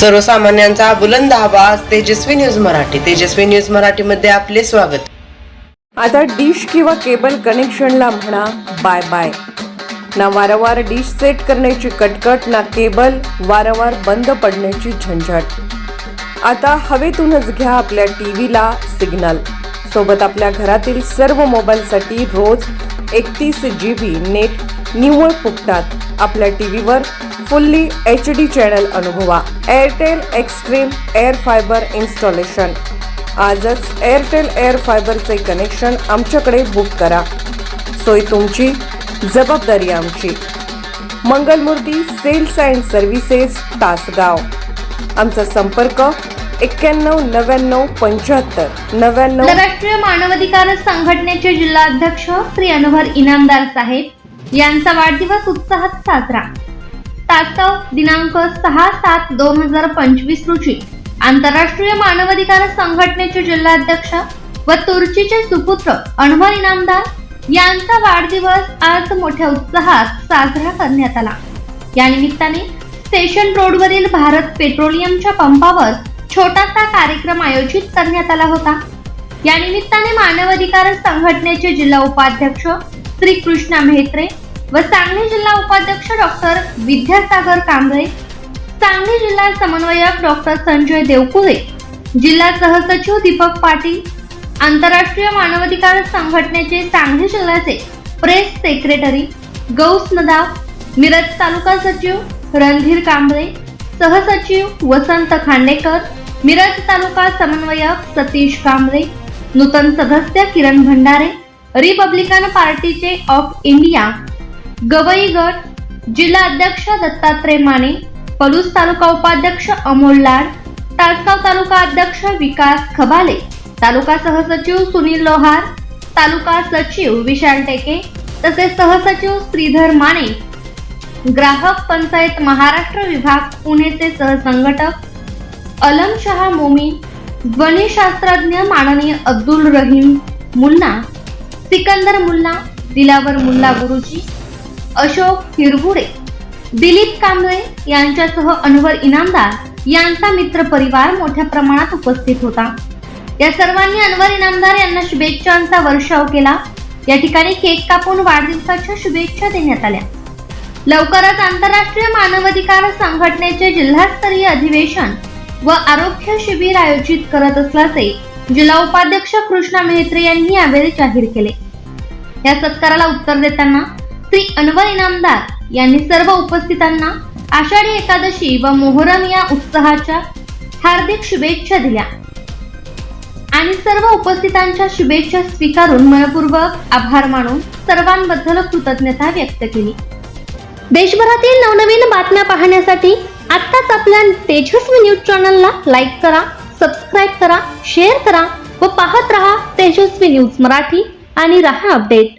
सर्वसामान्यांचा बुलंद आवाज तेजस्वी न्यूज मराठी. तेजस्वी न्यूज मराठी मध्ये आपले स्वागत. आता डिश किंवा केबल कनेक्शनला म्हणा बाय बाय. ना वारंवार डिश सेट करण्याची कटकट ना केबल वारंवार बंद पडण्याची झंझट. आता हवेतूनच घ्या आपल्या टी व्हीला सिग्नल. सोबत आपल्या घरातील सर्व मोबाईलसाठी रोज एकतीस जी बी नेट निव्वळ फुटतात आपल्या टीव्हीवर फुल्ली एच डी चॅनल अनुभवा. Airtel Xstream air fibre installation आजच एअरटेल एअर फायबरचे कनेक्शन आमच्याकडे बुक करा. सोय तुमची जबाबदारी आमची. Mangalmurti sales and services Tasgaon. आमचा संपर्क एक्क्याण्णव नव्याण्णव पंच्याहत्तर नव्याण्णव राष्ट्रीय मानवाधिकार संघटनेचे जिल्हाध्यक्ष श्री अनवर इनामदार साहेब यांचा वाढदिवस उत्साहात साजरा. तासगाव दिनांक सहा सात दोन हजार पंचवीस रोजी आंतरराष्ट्रीय मानवाधिकार संघटनेचे जिल्हाध्यक्ष व तुर्चीचे सुपुत्र अनवर इनामदार यांचा वाढदिवस आज मोठ्या उत्साहात साजरा करण्यात आला. या निमित्ताने स्टेशन रोडवरील भारत पेट्रोलियमच्या पंपावर छोटासा कार्यक्रम आयोजित करण्यात आला होता. या निमित्ताने मानवाधिकार संघटनेचे जिल्हा उपाध्यक्ष श्री कृष्णा मेहत्रे व सांगली जिल्हा उपाध्यक्ष डॉक्टर विद्यासागर कांबळे सांगली जिल्हा समन्वयक डॉक्टर संजय देवकुळे जिल्हा सहसचिव दीपक पाटील आंतरराष्ट्रीय मानवाधिकार संघटनेचे सांगली जिल्ह्याचे प्रेस सेक्रेटरी गौस नदाव मिरज तालुका सचिव रणधीर कांबळे सहसचिव वसंत खांडेकर मिरज तालुका समन्वयक सतीश कांबळे नूतन सदस्य किरण भंडारे रिपब्लिकन पार्टीचे ऑफ इंडिया गवई गट जिल्हा अध्यक्ष दत्तात्रय माने पलूस तालुका उपाध्यक्ष अमोल लाड तासगाव तालुका अध्यक्ष विकास खबाले तालुका सहसचिव सुनील लोहार तालुका सचिव विशाल टेके तसेच सहसचिव श्रीधर माने. ग्राहक पंचायत महाराष्ट्र विभाग पुणेचे सहसंघटक अलम शहा मोमी ध्वनिशास्त्रज्ञ माननीय अब्दुल रहीम मुन्ना सिकंदर मुल्ला दिलावर मुल्ला गुरुजी अशोक हिरगुडे दिलीप कांबळे यांच्यासह अनवर इनामदार यांचा मित्र परिवार मोठ्या प्रमाणात उपस्थित होता. या सर्वांनी अनवर इनामदार यांना शुभेच्छांचा वर्षाव केला. या ठिकाणी केक कापून वाढदिवसाच्या शुभेच्छा देण्यात आल्या. लवकरच आंतरराष्ट्रीय मानवाधिकार संघटनेचे जिल्हास्तरीय अधिवेशन व आरोग्य शिबिर आयोजित करत असल्याचे जिल्हा उपाध्यक्ष कृष्णा मेहत्रे यांनी यावेळी जाहीर केले. या सत्काराला उत्तर देताना श्री अनवर इनामदार यांनी सर्व उपस्थितांना आषाढी एकादशी व मोहरम या उत्साहाच्या हार्दिक शुभेच्छा दिल्या. आणि सर्व उपस्थितांच्या शुभेच्छा स्वीकारून मनपूर्वक आभार मानून सर्वांबद्दल कृतज्ञता व्यक्त केली. देशभरातील नवनवीन बातम्या पाहण्यासाठी आत्ताच आपल्या तेजस्वी न्यूज चॅनलला लाईक करा सबस्क्राईब करा शेअर करा व पाहत रहा तेजस्वी न्यूज मराठी आणि रहा अपडेट